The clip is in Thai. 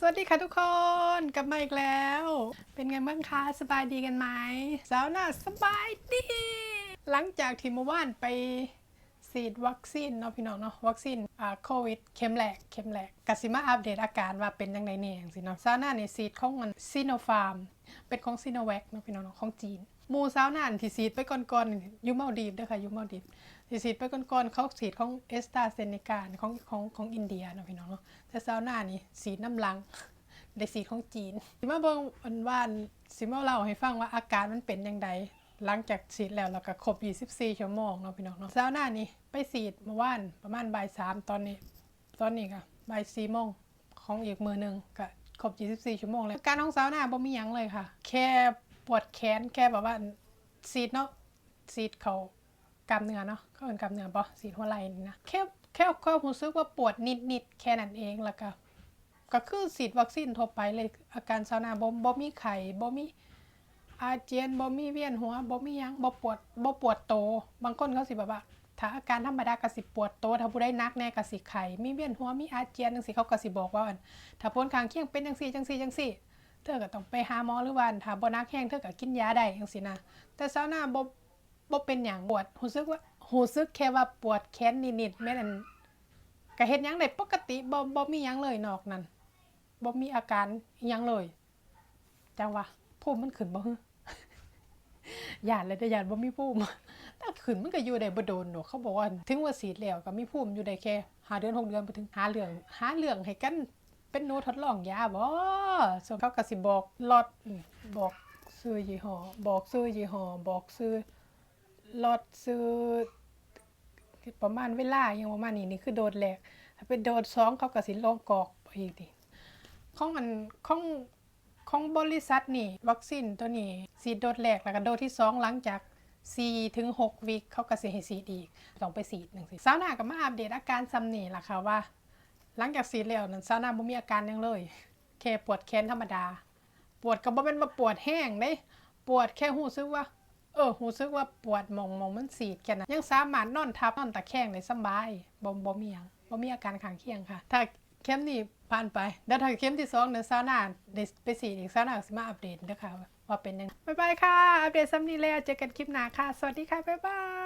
สวัสดีค่ะทุกคน กลับมาอีกแล้ว เป็นไงบ้างคะสบายดีกันไหมสาวน่าสบายดี หลังจากที่เมื่อวานไป ฉีดวัคซีนเนาะพี่น้องเนาะวัคซีนอ่าโควิดเข็มแรกเข็มแรกกสิมาอัปเดตอาการว่าเป็นยังไงเนี่ยอย่างสิเนาะสาวน่าเนี่ยฉีดของมันซีโนฟาร์มเป็นของซีโนแวคเนาะพี่น้องเนาะของจีนหมูสาวน่านที่ฉีดไปก่อนๆอยูเมาดีฟด้อค่ะยูเมาดีฟที่ฉีดไปก่อนๆเขาฉีดของเอสตาเซเนกาของของของอินเดียเนาะพี่น้องเนาะแต่ซาวหน้านี่ฉีดน้ำลังได้ฉีดของจีน สิมาเบิ่งอันว่านสิมาเล่าให้ฟังว่าอาการมันเป็นยังไง หลังจากฉีดแล้วแล้วก็ครบ 24 ชั่วโมงเนาะพี่น้องเนาะซาวหน้านี่ไปฉีดเมื่อวานประมาณบ่ายสามตอนนี้ ตอนนี้ก็บ่ายสี่โมงของอีกมือหนึ่งก็ครบ 24 ชั่วโมงแล้วอาการของสาวหน้าบ่มีหยังเลยค่ะ แค่ปวดแขนแค่แบบว่าฉีดเนาะฉีดเขากล้ามเนื้อเนาะเขาเป็นกล้ามเนื้อปะสีดหัวไหล่นี่นะแค่แค่ความรู้สึกว่าปวดนิดนิดๆแค่นั้นเองแล้วก็ก็คือฉีดวัคซีนทั่วไปเลยอาการชาวนาบ่บ่มีไข้บ่มี อาเจียนบ่มีเวียนหัวบ่มีหยังบ่ปวดบ่ปวดโต บางคนเขาสิแบบว่า ถ้าอาการธรรมดาก็สิปวดโต ถ้าผู้ใดหนักแน่ก็สิไข้มีเวียนหัวมีอาเจียนจังซี่เขาก็สิบอกว่าถ้าผลข้างเคียงเป็นจังซี่จังซี่จังซี่เธอก็ต้องไปหาหมอหรือว่าอันถ้าบ่นักแห้งเธอก็กินยาได้จังซี่นะแต่ชาวน่าบ่บ่เป็นหยังปวดรู้สึกว่ารู้สึกแค่ว่าปวดแขนนิดๆแม่นอันก็เฮ็ดหยังได้ปกติบ่บ่มีหยังเลยนอกนั้นบ่มีอาการหยังเลยจังว่า ภูมิมันขึ้นบ่ฮึยานเลยแต่ยานบ่มีภูมิแต่ขึ้นมันก็อยู่ได้บ่โดนดอกเขาบอกว่าถึงว่าฉีดแล้วก็มีภูมิอยู่ได้แค่หาเดือนหกเดือนไปถึงหาเรื่องหาเรื่องให้กันเป็นหนูทดลองยาบ่ส่วนเขาก็สิบอกลอตอืมบอกซื้อยี่ห้อบอกซื้อยี่ห้อบอกซื้อรถซื้อประมาณเวลาอย่างประมาณนี้นี่คือโดดแรกถ้าเป็นโดดสองเขาก็สิลงกอกไปอีกทีของอันของ ของบริษัทนี่วัคซีนตัวนี้สีดโดดแรกแล้วก็โดดที่สองหลังจาก4ถึง6วีคเขาก็สิให้สีดอีกต้องไปสีดหนึ่งสิสาวหน้าก็มาอัปเดตอาการซ้ำนี่ล่ะค่ะว่า หลังจากสีดแล้วนั้นสาวหน้าบ่มีอาการยังเลยแค่ปวดแขนธรรมดา ปวดก็บ่เป็นมาปวดแห้งเด้ปวดแค่หูซึกว่า เออรู้สึกว่าปวดมองมองมันสีดแค่นั้นยังสามารถนอนทับนอนตะแคงได้สบายบ่บ่มีหยังบ่มีอาการข้างเคียงค่ะ ถ้าเข้มนี้ ผ่านไปแล้วถ้าเข้มที่สองเดือนซาหน้าได้ไปสีอีกซาหน้าสิมาอัปเดตนะคะว่าเป็นยังไงบ๊ายบายค่ะ อัปเดตซ้ำนี้แล้วเจอกันคลิปหน้าค่ะ สวัสดีค่ะ บ๊ายบาย